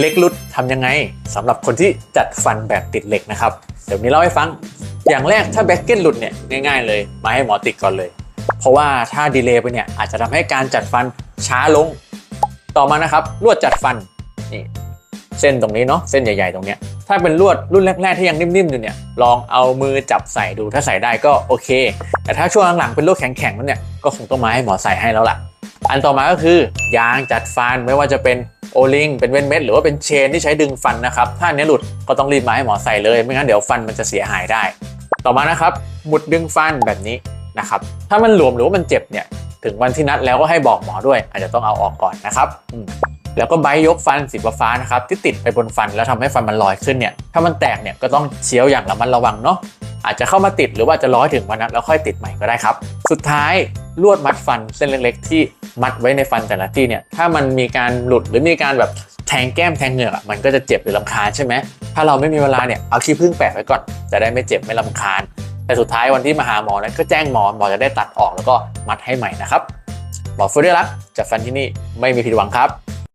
เล็กรุดทำยังไงสำหรับคนที่จัดฟันแบบติดเหล็กนะครับ เดี๋ยวนี้เล่าให้ฟัง อย่างแรกถ้าแบ็กเก้นหลุดเนี่ยง่ายๆ เลยมาให้หมอติดก่อนเลย เพราะว่าถ้าดีเลย์ไปเนี่ยอาจจะทำให้การจัดฟันช้าลง ต่อมานะครับลวดจัดฟันนี่เส้นตรงนี้เนาะเส้นใหญ่ๆตรงเนี้ยถ้าเป็นลวดรุ่นแรกๆที่ยังนิ่มๆอยู่เนี่ยลองเอามือจับใส่ดูถ้าใส่ได้ก็โอเค แต่ถ้าช่วงหลังๆเป็นลวดแข็งๆแล้วเนี่ยก็คงต้องมาให้หมอใส่ให้แล้วล่ะ อันต่อมาก็คือยางจัดฟันไม่ว่าจะเป็น โอลิงเป็นเว้นเม็ดหรือว่าเป็นเชนที่ใช้ดึงฟันนะครับ ถ้าอันนี้หลุดก็ต้องรีบมาให้หมอใส่เลย ไม่งั้นเดี๋ยวฟันมันจะเสียหายได้ ต่อมานะครับหมุดดึงฟันแบบนี้นะครับ ถ้ามันหลวมหรือว่ามันเจ็บเนี่ยถึงวันที่นัดแล้วก็ให้บอกหมอด้วย อาจจะต้องเอาออกก่อนนะครับแล้วก็ไบยกฟันสีฟ้านะครับที่ติดไปบนฟันแล้วทำให้ฟันมันลอยขึ้นเนี่ยถ้ามันแตกเนี่ยก็ต้องเชียวอย่างระมัดระวังเนาะอาจจะเข้ามาติดหรือว่าจะรอให้ถึงวันนั้นแล้วค่อยติดใหม่ก็ได้ครับ สุดท้ายลวดมัดฟันเส้นเล็กๆ ที่ มัดไว้ในฟันแต่ละที่เนี่ยถ้ามันมีการหลุดหรือมีการแบบแทงแก้มแทงเหงือกอะมันก็จะเจ็บหรือลำคาญใช่ไหมถ้าเราไม่มีเวลาเนี่ยเอาขี้ผึ้งแปะไว้ก่อนจะได้ไม่เจ็บไม่ลำคาญ แต่สุดท้ายวันที่มาหาหมอนั้นก็แจ้งหมอหมอจะได้ตัดออกแล้วก็มัดให้ใหม่นะครับหมอฟูได้รักจากฟันที่นี่ไม่มีผิดหวังครับ